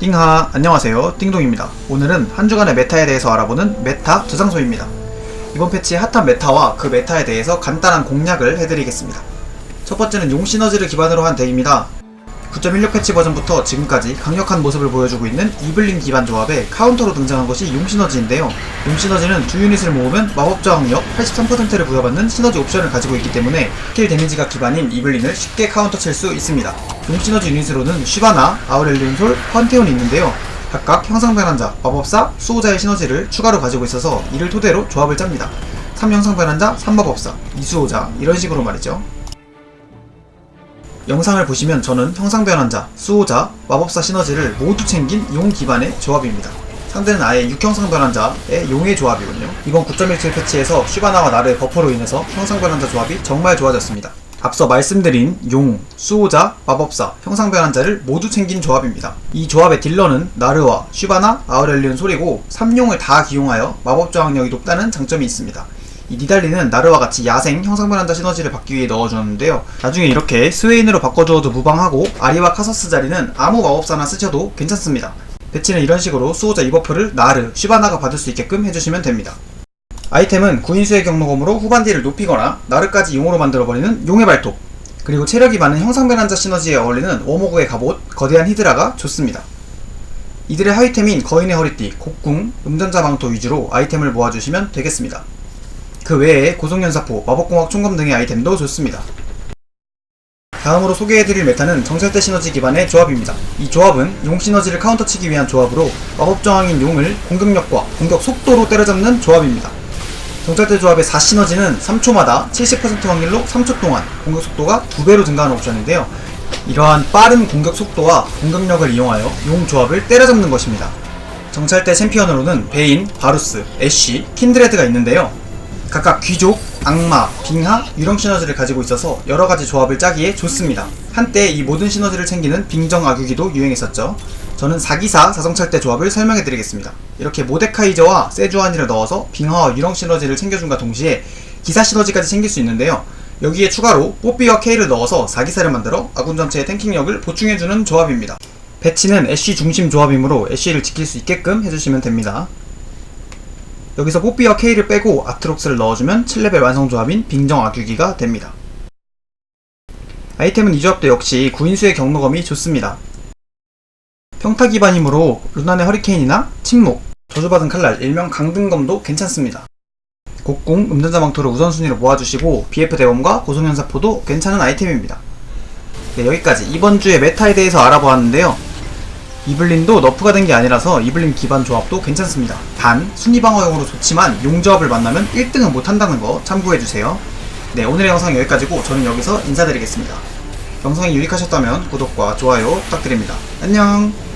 띵하 안녕하세요. 띵동입니다. 오늘은 한 주간의 메타에 대해서 알아보는 메타 두장소입니다. 이번 패치의 핫한 메타와 그 메타에 대해서 간단한 공략을 해드리겠습니다. 첫 번째는 용 시너지를 기반으로 한 덱입니다 9.16 패치 버전부터 지금까지 강력한 모습을 보여주고 있는 이블린 기반 조합에 카운터로 등장한 것이 용 시너지인데요. 용 시너지는 두 유닛을 모으면 마법 저항력 83%를 부여받는 시너지 옵션을 가지고 있기 때문에 스킬 데미지가 기반인 이블린을 쉽게 카운터 칠 수 있습니다. 용 시너지 유닛으로는 쉬바나, 아우렐리온 솔, 판테온이 있는데요. 각각 형상 변환자, 마법사, 수호자의 시너지를 추가로 가지고 있어서 이를 토대로 조합을 짭니다. 3형상 변환자, 3마법사, 2수호자 이런 식으로 말이죠 영상을 보시면 저는 형상 변환자, 수호자, 마법사 시너지를 모두 챙긴 용 기반의 조합입니다. 상대는 아예 육형상 변환자의 용의 조합이군요. 이번 9.17 패치에서 슈바나와 나르의 버퍼로 인해서 형상 변환자 조합이 정말 좋아졌습니다. 앞서 말씀드린 용, 수호자, 마법사, 형상 변환자를 모두 챙긴 조합입니다. 이 조합의 딜러는 나르와 슈바나, 아우렐리온 솔이고 3용을 다 기용하여 마법 저항력이 높다는 장점이 있습니다. 이 니달리는 나르와 같이 야생 형상변환자 시너지를 받기 위해 넣어주는데요. 나중에 이렇게 스웨인으로 바꿔주어도 무방하고 아리와 카서스 자리는 아무 마법사나 쓰셔도 괜찮습니다. 배치는 이런 식으로 수호자 이버프를 나르, 슈바나가 받을 수 있게끔 해주시면 됩니다. 아이템은 구인수의 경로검으로 후반딜을 높이거나 나르까지 용으로 만들어버리는 용의 발톱 그리고 체력이 많은 형상변환자 시너지에 어울리는 워모그의 갑옷, 거대한 히드라가 좋습니다. 이들의 하이템인 거인의 허리띠, 곡궁, 음전자 망토 위주로 아이템을 모아주시면 되겠습니다. 그 외에 고속연사포, 마법공학 총검 등의 아이템도 좋습니다. 다음으로 소개해드릴 메타는 정찰대 시너지 기반의 조합입니다. 이 조합은 용 시너지를 카운터치기 위한 조합으로 마법 저항인 용을 공격력과 공격 속도로 때려잡는 조합입니다. 정찰대 조합의 4시너지는 3초마다 70% 확률로 3초 동안 공격 속도가 2배로 증가하는 옵션인데요. 이러한 빠른 공격 속도와 공격력을 이용하여 용 조합을 때려잡는 것입니다. 정찰대 챔피언으로는 베인, 바루스, 애쉬, 킨드레드가 있는데요. 각각 귀족, 악마, 빙하, 유령 시너지를 가지고 있어서 여러가지 조합을 짜기에 좋습니다. 한때 이 모든 시너지를 챙기는 빙정 악유기도 유행했었죠. 저는 사기사 사정찰대 조합을 설명해 드리겠습니다. 이렇게 모데카이저와 세주아니를 넣어서 빙하와 유령 시너지를 챙겨준과 동시에 기사 시너지까지 챙길 수 있는데요. 여기에 추가로 뽀삐와 K를 넣어서 사기사를 만들어 아군 전체의 탱킹력을 보충해주는 조합입니다. 배치는 애쉬 중심 조합이므로 애쉬를 지킬 수 있게끔 해주시면 됩니다. 여기서 뽀삐와 K를 빼고 아트록스를 넣어주면 7레벨 완성 조합인 빙정 악유기가 됩니다. 아이템은 이 조합도 역시 구인수의 경로검이 좋습니다. 평타 기반이므로 루난의 허리케인이나 침묵, 저주받은 칼날, 일명 강등검도 괜찮습니다. 곡궁, 음전자 망토를 우선순위로 모아주시고 BF 대검과 고소면사포도 괜찮은 아이템입니다. 네, 여기까지 이번 주의 메타에 대해서 알아보았는데요. 이블린도 너프가 된 게 아니라서 이블린 기반 조합도 괜찮습니다. 단, 순위 방어용으로 좋지만 용 조합을 만나면 1등은 못한다는 거 참고해주세요. 네, 오늘의 영상 여기까지고 저는 여기서 인사드리겠습니다. 영상이 유익하셨다면 구독과 좋아요 부탁드립니다. 안녕!